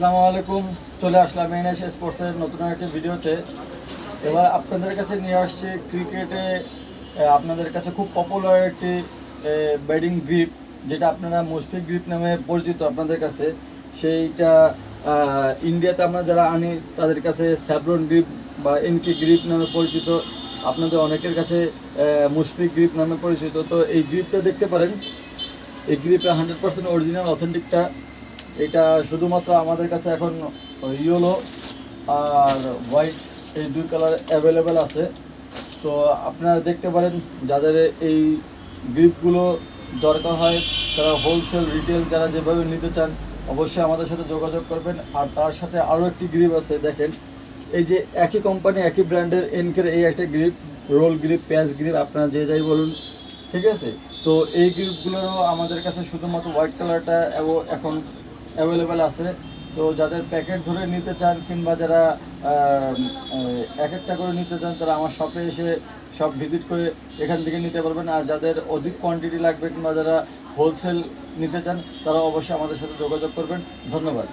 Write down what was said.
আসসালামু আলাইকুম। চলে আসলাম এনএস স্পোর্টসের নতুন একটি ভিডিওতে। এবার আপনাদের কাছে নিয়ে আসছি ক্রিকেটে আপনাদের কাছে খুব পপুলার একটি ব্যাটিং গ্রিপ যেটা আপনারা মুশফিক গ্রিপ নামে পরিচিত আপনাদের কাছে। সেইটা ইন্ডিয়াতে আমরা যারা আনি, তাদের কাছে স্যাভরন গ্রিপ বা এনকে গ্রিপ নামে পরিচিত। আপনাদের অনেকের কাছে মুশফিক গ্রিপ নামে পরিচিত। তো এই গ্রিপটা দেখতে পারেন। এই গ্রিপটা হান্ড্রেড পার্সেন্ট অরিজিনাল অথেন্টিকটা এটা শুধুমাত্র আমাদের কাছে এখন ইয়েলো আর হোয়াইট এই দুই কালার অ্যাভেলেবেল আছে। তো আপনারা দেখতে পারেন, যাদের এই গ্রিপগুলো দরকার হয়, তারা হোলসেল রিটেল যারা যেভাবে নিতে চান, অবশ্যই আমাদের সাথে যোগাযোগ করবেন। আর তার সাথে আরও একটি গ্রিপ আছে, দেখেন। এই যে একই কোম্পানি একই ব্র্যান্ডের এনকের এই একটা grip roll grip patch grip আপনারা যে যাই বলুন, ঠিক আছে? তো এই গ্রিপগুলোরও আমাদের কাছে শুধুমাত্র হোয়াইট কালারটা এখন অ্যাভেলেবেল আছে। তো যাদের প্যাকেট ধরে নিতে চান কিংবা যারা এক একটা করে নিতে চান, তারা আমার শপে এসে সব ভিজিট করে এখান থেকে নিতে পারবেন। আর যাদের অধিক কোয়ান্টিটি লাগবে কিংবা যারা হোলসেল নিতে চান, তারা অবশ্যই আমাদের সাথে যোগাযোগ করবেন। ধন্যবাদ।